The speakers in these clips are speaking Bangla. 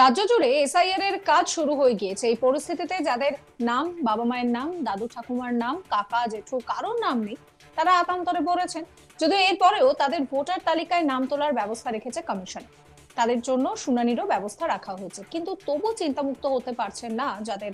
রাজ্য জুড়ে এসআইআর এর কাজ শুরু হয়ে গিয়েছে। এই পরিস্থিতিতে যাদের নাম, বাবা মায়ের নাম, দাদু ঠাকুমার নাম, কাকা, জেঠু কারোর নাম নেই, তারা আতান্তরে পড়েছেন। যদিও এরপরেও তাদের ভোটার তালিকায় নাম তোলার ব্যবস্থা রেখেছে কমিশন। তাদের জন্য শুনানিরও ব্যবস্থা রাখা হয়েছে। কিন্তু তবু চিন্তামুক্ত হতে পারছেন না যাদের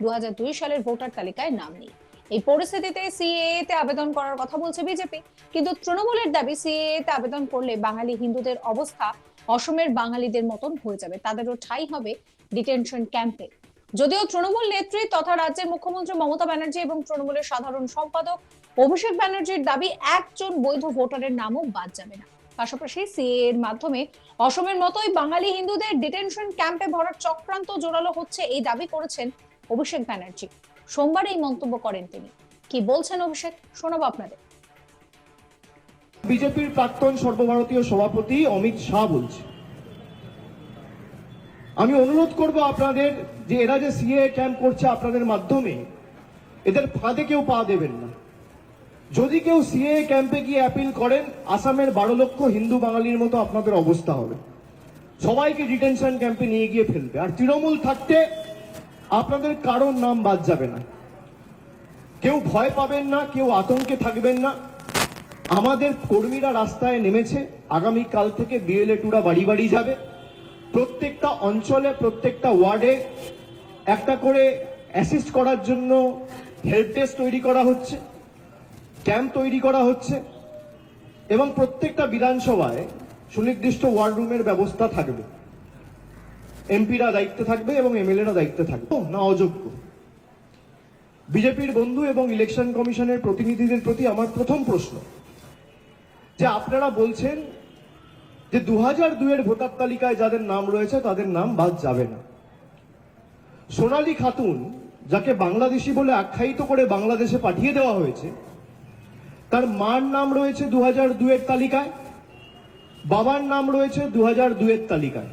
দু হাজার দুই সালের ভোটার তালিকায় নাম নেই। এই পরিস্থিতিতে সিএএ তে আবেদন করার কথা বলছে বিজেপি। কিন্তু তৃণমূলের দাবি সিএএ তে আবেদন করলে বাঙালি হিন্দুদের অবস্থা অসমের বাঙালিদের মতন হয়ে যাবে। তাদেরও ঠাঁই হবে ডিটেনশন ক্যাম্পে। যদিও তৃণমূল নেত্রী তথা রাজ্যের মুখ্যমন্ত্রী মমতা ব্যানার্জি এবং তৃণমূলের সাধারণ সম্পাদক অভিষেক ব্যানার্জির দাবি, একজন বৈধ ভোটারের নামও বাদ যাবে না। পাশাপাশি সিএ এর মাধ্যমে অসমের মতোই বাঙালি হিন্দুদের ডিটেনশন ক্যাম্পে ভরার চক্রান্ত জোরালো হচ্ছে এই দাবি করেছেন অভিষেক ব্যানার্জি। সোমবার এই মন্তব্য করেন তিনি। কি বলছেন অভিষেক? শোনাবো আপনাদের। বিজেপির প্রাক্তন সর্বভারতীয় সভাপতি অমিত শাহ বলছে। আমি অনুরোধ করব আপনাদের যে এরা যে সিএ ক্যাম্প করছে আপনাদের মাধ্যমে, এদের ফাঁদে কেউ পা দেবেন না। যদি কেউ সিএ ক্যাম্পে গিয়ে অ্যাপিল করেন, আসামের বারো লক্ষ হিন্দু বাঙালির মতো আপনাদের অবস্থা হবে। সবাইকে ডিটেনশন ক্যাম্পে নিয়ে গিয়ে ফেলবে। আর তৃণমূল থাকতে আপনাদের কারোর নাম বাদ যাবে না। কেউ ভয় পাবেন না, কেউ আতঙ্কে থাকবেন না। আমাদের কর্মীরা রাস্তায় নেমেছে। আগামী কাল থেকে বিএলএ টুরা বাড়ি বাড়ি যাবে। প্রত্যেকটা অঞ্চলে, প্রত্যেকটা ওয়ার্ডে একটা করে অ্যাসিস্ট করার জন্য হেল্প ডেস্ক তৈরি করা হচ্ছে, ক্যাম্প তৈরি করা হচ্ছে এবং প্রত্যেকটা বিধানসভায় সুনির্দিষ্ট ওয়ার্ড রুমের ব্যবস্থা থাকবে। এমপিরা দায়িত্বে থাকবে এবং এমএলএরা দায়িত্বে থাকবে। না অযোগ্য। বিজেপির বন্ধু এবং ইলেকশন কমিশনের প্রতিনিধিদের প্রতি আমার প্রথম প্রশ্ন। যে আপনারা বলছেন যে দু হাজার দুয়ের ভোটার তালিকায় যাদের নাম রয়েছে, তাদের নাম বাদ যাবে না। সোনালী খাতুন, যাকে বাংলাদেশি বলে আখ্যায়িত করে বাংলাদেশে পাঠিয়ে দেওয়া হয়েছে, তার মার নাম রয়েছে দু হাজার দুয়ের তালিকায়, বাবার নাম রয়েছে দু হাজার দুয়ের তালিকায়।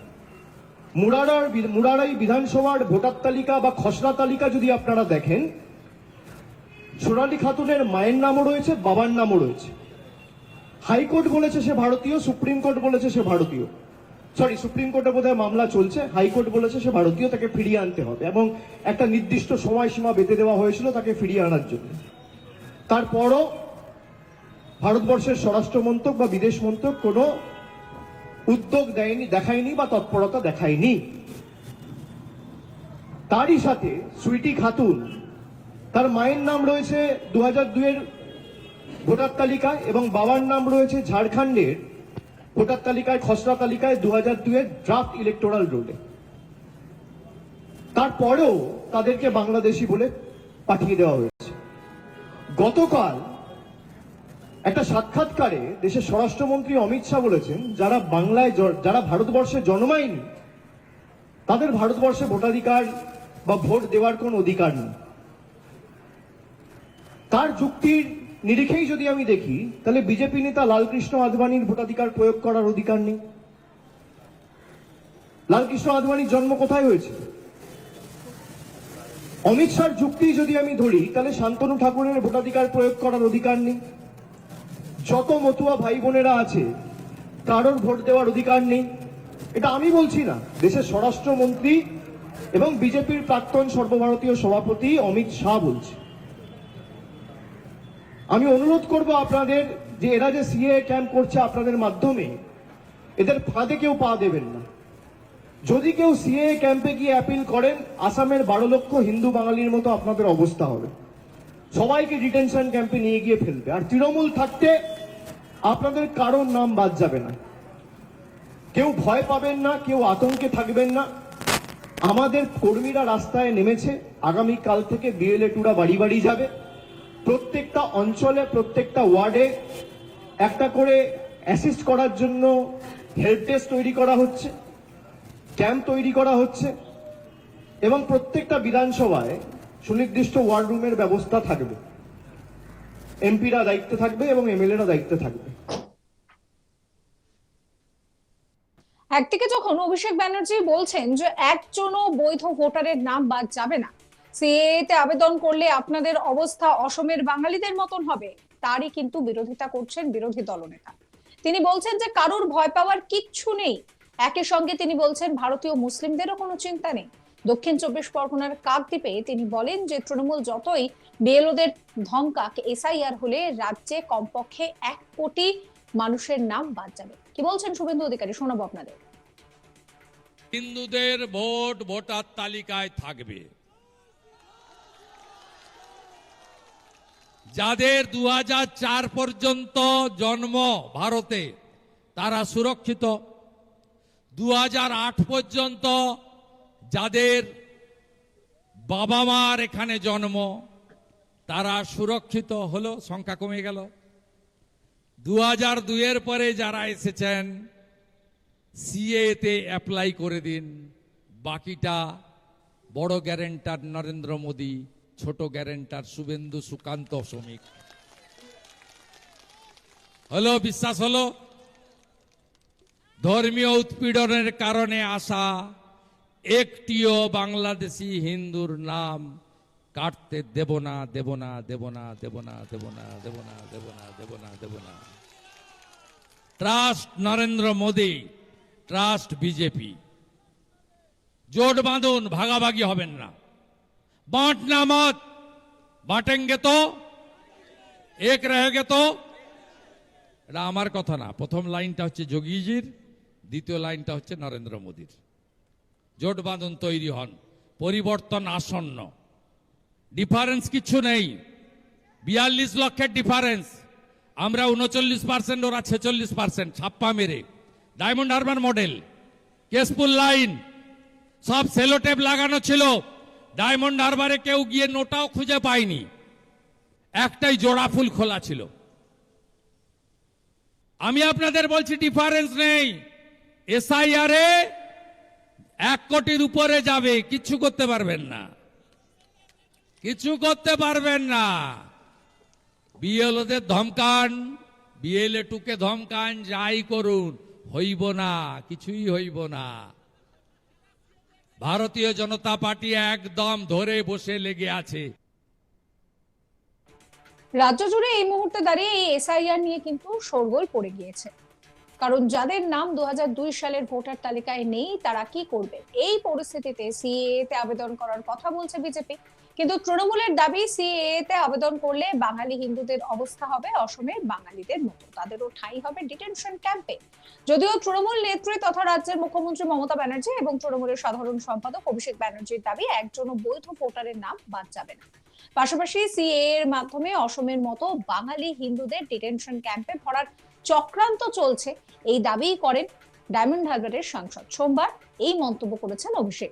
মুরারার মুরারাই বিধানসভার ভোটার তালিকা বা খসড়া তালিকা যদি আপনারা দেখেন, সোনালী খাতুনের মায়ের নামও রয়েছে, বাবার নামও রয়েছে। হাইকোর্ট বলেছে সে ভারতীয় সুপ্রিম কোর্ট বলেছে সে ভারতীয়। সরি সুপ্রিম কোর্টে বোধহয় মামলা চলছে। হাইকোর্ট বলেছে সে ভারতীয়, তাকে ফিরিয়ে আনতে হবে এবং একটা নির্দিষ্ট সময়সীমা বেঁধে দেওয়া হয়েছিল তাকে ফিরিয়ে আনার জন্য। তারপরও ভারতবর্ষের স্বরাষ্ট্র মন্ত্রক বা বিদেশ মন্ত্রক কোনো উদ্যোগ দেয়নি, দেখায়নি বা তৎপরতা দেখায়নি। তারই সাথে সুইটি খাতুন, তার মায়ের নাম রয়েছে দু হাজার দুয়ের ভোটার তালিকায় এবং বাবার নাম রয়েছে ঝাড়খণ্ডের ভোটার তালিকায়, খসড়া তালিকায় দু হাজার দুয়ের ড্রাফট ইলেকটোরাল রোলে তারপরেও তাদেরকে বাংলাদেশি বলে পাঠিয়ে দেওয়া হয়েছে। গতকাল একটা সাক্ষাৎকারে দেশের স্বরাষ্ট্রমন্ত্রী অমিত শাহ বলেছেন, যারা বাংলায় যারা ভারতবর্ষে জন্মায়নি, তাদের ভারতবর্ষে ভোটাধিকার বা ভোট দেওয়ার কোন অধিকার নেই। তার যুক্তির নিরিখেই যদি আমি দেখি, তাহলে বিজেপি নেতা লালকৃষ্ণ আদবানির ভোটাধিকার প্রয়োগ করার অধিকার নেই। লালকৃষ্ণ আদবানির জন্ম কোথায় হয়েছে? অমিত শাহর যুক্তি যদি আমি ধরি, তাহলে শান্তনু ঠাকুরের ভোটাধিকার প্রয়োগ করার অধিকার নেই। যত মতুয়া ভাই বোনেরা আছে, কারোর ভোট দেওয়ার অধিকার নেই। এটা আমি বলছি না, দেশের স্বরাষ্ট্রমন্ত্রী এবং বিজেপির প্রাক্তন সর্বভারতীয় সভাপতি অমিত শাহ বলছে। আমি অনুরোধ করব আপনাদের যে এরা যে সিএ ক্যাম্প করছে আপনাদের মাধ্যমে, এদের ফাঁদে কেউ পা দেবেন না। যদি কেউ সিএ ক্যাম্পে গিয়ে অ্যাপিল করেন, আসামের বারো লক্ষ হিন্দু বাঙালির মতো আপনাদের অবস্থা হবে। সবাইকে ডিটেনশন ক্যাম্পে নিয়ে গিয়ে ফেলবে। আর তৃণমূল থাকতে আপনাদের কারোর নাম বাদ যাবে না। কেউ ভয় পাবেন না, কেউ আতঙ্কে থাকবেন না। আমাদের কর্মীরা রাস্তায় নেমেছে। আগামী কাল থেকে বিএলএ টুরা বাড়ি বাড়ি যাবে। প্রত্যেকটা অঞ্চলে, প্রত্যেকটা ওয়ার্ডে একটা করে অ্যাসিস্ট করার জন্য হেল্প ডেস্ক তৈরি করা হচ্ছে, ক্যাম্প তৈরি করা হচ্ছে এবং প্রত্যেকটা বিধানসভায় সুনির্দিষ্ট ওয়ার্ড রুমের ব্যবস্থা থাকবে। এমপিরা দায়িত্বে থাকবে এবং এমএলএরা দায়িত্বে থাকবে। একদিকে যখন অভিষেক ব্যানার্জি বলছেন যে একজনও বৈধ ভোটারের নাম বাদ যাবে না সিএ তে আবেদন করলে আপনাদের অবস্থা অসমের বাঙালিদের মতন হবে, তারই কিন্তু বিরোধিতা করছেন বিরোধী দলনেতা। তিনি বলছেন যে কারোর ভয় পাওয়ার কিচ্ছু নেই। একই সঙ্গে তিনি বলছেন ভারতীয় মুসলিমদেরও কোনো চিন্তা নেই। দক্ষিণ চব্বিশ পরগনার কাকদ্বীপে তিনি বলেন যে তৃণমূল যতই বিএলওদের ধমকাক এসআইআর হলে রাজ্যে কমপক্ষে এক কোটি মানুষের নাম বাদ যাবে। কি বলছেন শুভেন্দু অধিকারী? শোনাবো আপনাদের। হিন্দুদের ভোট ভোটার তালিকায় থাকবে। যাদের দু পর্যন্ত জন্ম ভারতে, তারা সুরক্ষিত। দু পর্যন্ত যাদের বাবা মার এখানে জন্ম, তারা সুরক্ষিত হলো, সংখ্যা কমে গেল। দু হাজার দুইয়ের পরে যারা এসেছেন, সিএতে অ্যাপ্লাই করে দিন। বাকিটা বড় গ্যারেন্টার নরেন্দ্র মোদী ছোট গ্যারেন্টার শুভেন্দু সুকান্ত শ্রমিক। হলো, বিশ্বাস হলো? ধর্মীয় উৎপীড়নের কারণে আসা একটিও বাংলাদেশি হিন্দুর নাম কাটতে দেব না দেব না দেব না দেব না দেব না দেব না দেব না দেব না দেব না। Trust Narendra Modi trust BJP. জোট বাঁধুন, ভাগাভাগি হবেন না। बांटना मत बांटेंगे तो এক रहेगे তো এটা আমার কথা না প্রথম লাইনটা হচ্ছে যোগীজির দ্বিতীয় লাইনটা হচ্ছে নরেন্দ্র মোদীর জোট বাঁধন তৈরি হন পরিবর্তন আসন্ন ডিফারেন্স কিছু নেই বিয়াল্লিশ লক্ষের ডিফারেন্স আমরা উনচল্লিশ পার্সেন্ট ওরা ছেচল্লিশ পার্সেন্ট ছাপ্পা মেরে Diamond Harbour model Keshpur line সব সেলোটেপ লাগানো ছিল ডায়মন্ড হারবারে কেউ গিয়ে নোটাও খুঁজে পায়নি। একটাই জোড়া ফুল খোলা ছিল। আমি আপনাদের বলছি ডিফারেন্স নেই। এসআইআরে এক কোটির উপরে যাবে কিছু করতে পারবেন না। কিছু করতে পারবেন না। বিএলওদের ধমকান বিএলএ টুকে ধমকান, যাই করুন, হইব না, কিছুই হইব না। ভারতীয় জনতা পার্টি একদম ধরে বসে লেগে আছে। রাজ্য জুড়ে এই মুহূর্তে দাঁড়িয়ে এই এসআইআর নিয়ে কিন্তু শোরগোল পড়ে গিয়েছে। কারণ যাদের নাম দু হাজার দুই সালের ভোটার তালিকায় নেই, তারা কি করবে? এই পরিস্থিতিতে সিএএ তে আবেদন করার কথা বলছে বিজেপি। কিন্তু তৃণমূলের দাবি সিএএ তে আবেদন করলে বাঙালি হিন্দুদের অবস্থা হবে অসমের বাঙালিদের মতো। তাদেরও ঠাঁই হবে ডিটেনশন ক্যাম্পে। যদিও তৃণমূল নেত্রী তথা রাজ্যের মুখ্যমন্ত্রী মমতা ব্যানার্জি এবং তৃণমূলের সাধারণ সম্পাদক অভিষেক ব্যানার্জির দাবি, একজনও বৈধ ভোটারের নাম বাদ যাবে না। পাশাপাশি সিএ এর মাধ্যমে অসমের মতো বাঙালি হিন্দুদের ডিটেনশন ক্যাম্পে ভরার চক্রান্ত চলছে। এই দাবি করেন ডায়মন্ড হারবারের সাংসদ। সোমবার এই মন্তব্য করেছেন অভিষেক।